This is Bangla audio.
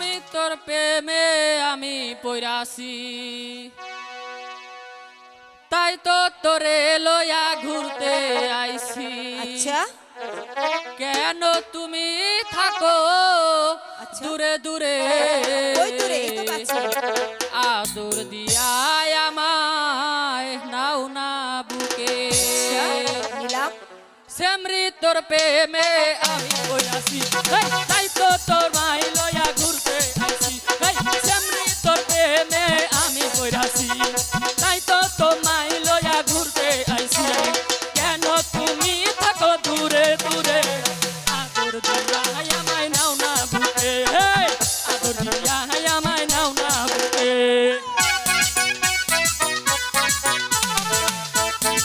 আমি তোর প্রেমে আমি পৈরাসি। তাই তো তোরে লয়া ঘুরতে আইসি কেন তুমি থাকো দূরে দূরে? আদর দিয়ায় আমায় নাও না বুকে। সেমৃতর প্রেমে আমি বই আসি আমায় নাও না ভুলে আদরি